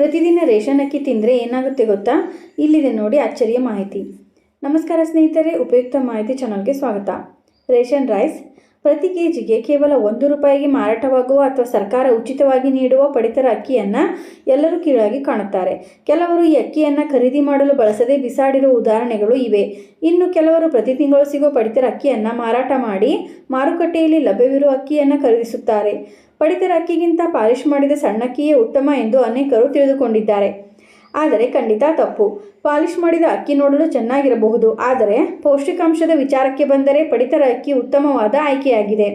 ಪ್ರತಿದಿನ ರೇಷನ್ ಅಕ್ಕಿ ತಿಂದರೆ ಏನಾಗುತ್ತೆ ಗೊತ್ತಾ? ಇಲ್ಲಿದೆ ನೋಡಿ ಅಚ್ಚರಿಯ ಮಾಹಿತಿ. ನಮಸ್ಕಾರ ಸ್ನೇಹಿತರೆ, ಉಪಯುಕ್ತ ಮಾಹಿತಿ ಚಾನಲ್ಗೆ ಸ್ವಾಗತ. ರೇಷನ್ ರೈಸ್ ಪ್ರತಿ ಕೆ ಜಿಗೆ ಕೇವಲ ಒಂದು ರೂಪಾಯಿಗೆ ಮಾರಾಟವಾಗುವ ಅಥವಾ ಸರ್ಕಾರ ಉಚಿತವಾಗಿ ನೀಡುವ ಪಡಿತರ ಅಕ್ಕಿಯನ್ನು ಎಲ್ಲರೂ ಕೀಳಾಗಿ ಕಾಣುತ್ತಾರೆ. ಕೆಲವರು ಈ ಅಕ್ಕಿಯನ್ನು ಖರೀದಿ ಮಾಡಲು ಬಳಸದೆ ಬಿಸಾಡಿರುವ ಉದಾಹರಣೆಗಳು ಇವೆ. ಇನ್ನು ಕೆಲವರು ಪ್ರತಿ ತಿಂಗಳು ಸಿಗುವ ಪಡಿತರ ಅಕ್ಕಿಯನ್ನು ಮಾರಾಟ ಮಾಡಿ ಮಾರುಕಟ್ಟೆಯಲ್ಲಿ ಲಭ್ಯವಿರುವ ಅಕ್ಕಿಯನ್ನು ಖರೀದಿಸುತ್ತಾರೆ. ಪಡಿತರ ಅಕ್ಕಿಗಿಂತ ಪಾಲಿಶ್ ಮಾಡಿದ ಸಣ್ಣ ಅಕ್ಕಿಯೇ ಉತ್ತಮ ಎಂದು ಅನೇಕರು ತಿಳಿದುಕೊಂಡಿದ್ದಾರೆ. ಆದರೆ ಖಂಡಿತ ತಪ್ಪು. ಪಾಲಿಶ್ ಮಾಡಿದ ಅಕ್ಕಿ ನೋಡಲು ಚೆನ್ನಾಗಿರಬಹುದು. ಆದರೆ ಪೌಷ್ಟಿಕಾಂಶದ ವಿಚಾರಕ್ಕೆ ಬಂದರೆ ಪಡಿತರ ಅಕ್ಕಿ ಉತ್ತಮವಾದ ಆಯ್ಕೆಯಾಗಿದೆ.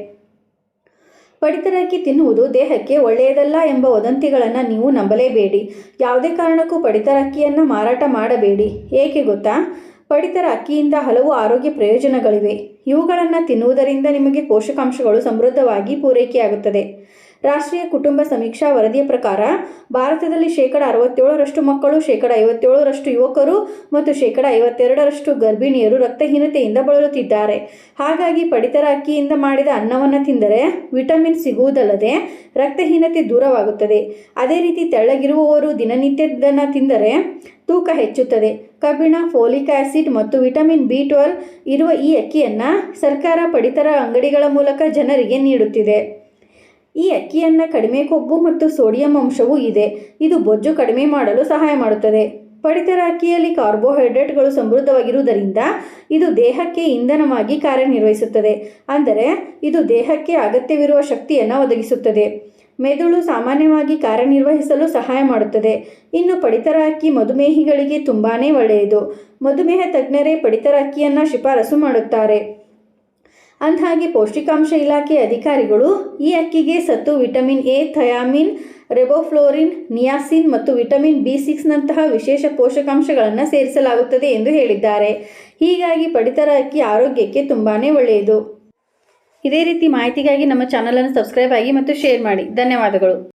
ಪಡಿತರ ಅಕ್ಕಿ ತಿನ್ನುವುದು ದೇಹಕ್ಕೆ ಒಳ್ಳೆಯದಲ್ಲ ಎಂಬ ವದಂತಿಗಳನ್ನು ನೀವು ನಂಬಲೇಬೇಡಿ. ಯಾವುದೇ ಕಾರಣಕ್ಕೂ ಪಡಿತರ ಅಕ್ಕಿಯನ್ನು ಮಾರಾಟ ಮಾಡಬೇಡಿ. ಏಕೆ ಗೊತ್ತಾ? ಪಡಿತರ ಅಕ್ಕಿಯಿಂದ ಹಲವು ಆರೋಗ್ಯ ಪ್ರಯೋಜನಗಳಿವೆ. ಇವುಗಳನ್ನು ತಿನ್ನುವುದರಿಂದ ನಿಮಗೆ ಪೋಷಕಾಂಶಗಳು ಸಮೃದ್ಧವಾಗಿ ಪೂರೈಕೆಯಾಗುತ್ತದೆ. ರಾಷ್ಟ್ರೀಯ ಕುಟುಂಬ ಸಮೀಕ್ಷಾ ವರದಿಯ ಪ್ರಕಾರ, ಭಾರತದಲ್ಲಿ ಶೇಕಡ ಅರವತ್ತೇಳರಷ್ಟು ಮಕ್ಕಳು, ಶೇಕಡ ಐವತ್ತೇಳರಷ್ಟು ಯುವಕರು ಮತ್ತು ಶೇಕಡ ಐವತ್ತೆರಡರಷ್ಟು ಗರ್ಭಿಣಿಯರು ರಕ್ತಹೀನತೆಯಿಂದ ಬಳಲುತ್ತಿದ್ದಾರೆ. ಹಾಗಾಗಿ ಪಡಿತರ ಅಕ್ಕಿಯಿಂದ ಮಾಡಿದ ಅನ್ನವನ್ನು ತಿಂದರೆ ವಿಟಮಿನ್ ಸಿಗುವುದಲ್ಲದೆ ರಕ್ತಹೀನತೆ ದೂರವಾಗುತ್ತದೆ. ಅದೇ ರೀತಿ ತೆಳ್ಳಗಿರುವವರು ದಿನನಿತ್ಯದನ್ನು ತಿಂದರೆ ತೂಕ ಹೆಚ್ಚುತ್ತದೆ. ಕಬ್ಬಿಣ, ಫೋಲಿಕ್ ಆಸಿಡ್ ಮತ್ತು ವಿಟಮಿನ್ ಬಿ ಟ್ವೆಲ್ ಇರುವ ಈ ಅಕ್ಕಿಯನ್ನು ಸರ್ಕಾರ ಪಡಿತರ ಅಂಗಡಿಗಳ ಮೂಲಕ ಜನರಿಗೆ ನೀಡುತ್ತಿದೆ. ಈ ಅಕ್ಕಿಯನ್ನು ಕಡಿಮೆ ಕೊಬ್ಬು ಮತ್ತು ಸೋಡಿಯಂ ಅಂಶವೂ ಇದೆ. ಇದು ಬೊಜ್ಜು ಕಡಿಮೆ ಮಾಡಲು ಸಹಾಯ ಮಾಡುತ್ತದೆ. ಪಡಿತರ ಅಕ್ಕಿಯಲ್ಲಿ ಕಾರ್ಬೋಹೈಡ್ರೇಟ್ಗಳು ಸಮೃದ್ಧವಾಗಿರುವುದರಿಂದ ಇದು ದೇಹಕ್ಕೆ ಇಂಧನವಾಗಿ ಕಾರ್ಯನಿರ್ವಹಿಸುತ್ತದೆ. ಅಂದರೆ ಇದು ದೇಹಕ್ಕೆ ಅಗತ್ಯವಿರುವ ಶಕ್ತಿಯನ್ನು ಒದಗಿಸುತ್ತದೆ. ಮೆದುಳು ಸಾಮಾನ್ಯವಾಗಿ ಕಾರ್ಯನಿರ್ವಹಿಸಲು ಸಹಾಯ ಮಾಡುತ್ತದೆ. ಇನ್ನು ಪಡಿತರ ಅಕ್ಕಿ ಮಧುಮೇಹಿಗಳಿಗೆ ತುಂಬಾ ಒಳ್ಳೆಯದು. ಮಧುಮೇಹ ತಜ್ಞರೇ ಪಡಿತರ ಅಕ್ಕಿಯನ್ನು ಶಿಫಾರಸು ಮಾಡುತ್ತಾರೆ. ಅಂದಹಾಗೆ ಪೌಷ್ಟಿಕಾಂಶ ಇಲಾಖೆ ಅಧಿಕಾರಿಗಳು ಈ ಅಕ್ಕಿಗೆ ಸತ್ತು vitamin A, thiamine, riboflavin, niacin ಮತ್ತು ವಿಟಮಿನ್ ಬಿ ಸಿಕ್ಸ್ನಂತಹ ವಿಶೇಷ ಪೋಷಕಾಂಶಗಳನ್ನು ಸೇರಿಸಲಾಗುತ್ತದೆ ಎಂದು ಹೇಳಿದ್ದಾರೆ. ಹೀಗಾಗಿ ಪಡಿತರ ಅಕ್ಕಿ ಆರೋಗ್ಯಕ್ಕೆ ತುಂಬಾ ಒಳ್ಳೆಯದು. ಇದೇ ರೀತಿ ಮಾಹಿತಿಗಾಗಿ ನಮ್ಮ ಚಾನಲನ್ನು ಸಬ್ಸ್ಕ್ರೈಬ್ ಆಗಿ ಮತ್ತು ಶೇರ್ ಮಾಡಿ. ಧನ್ಯವಾದಗಳು.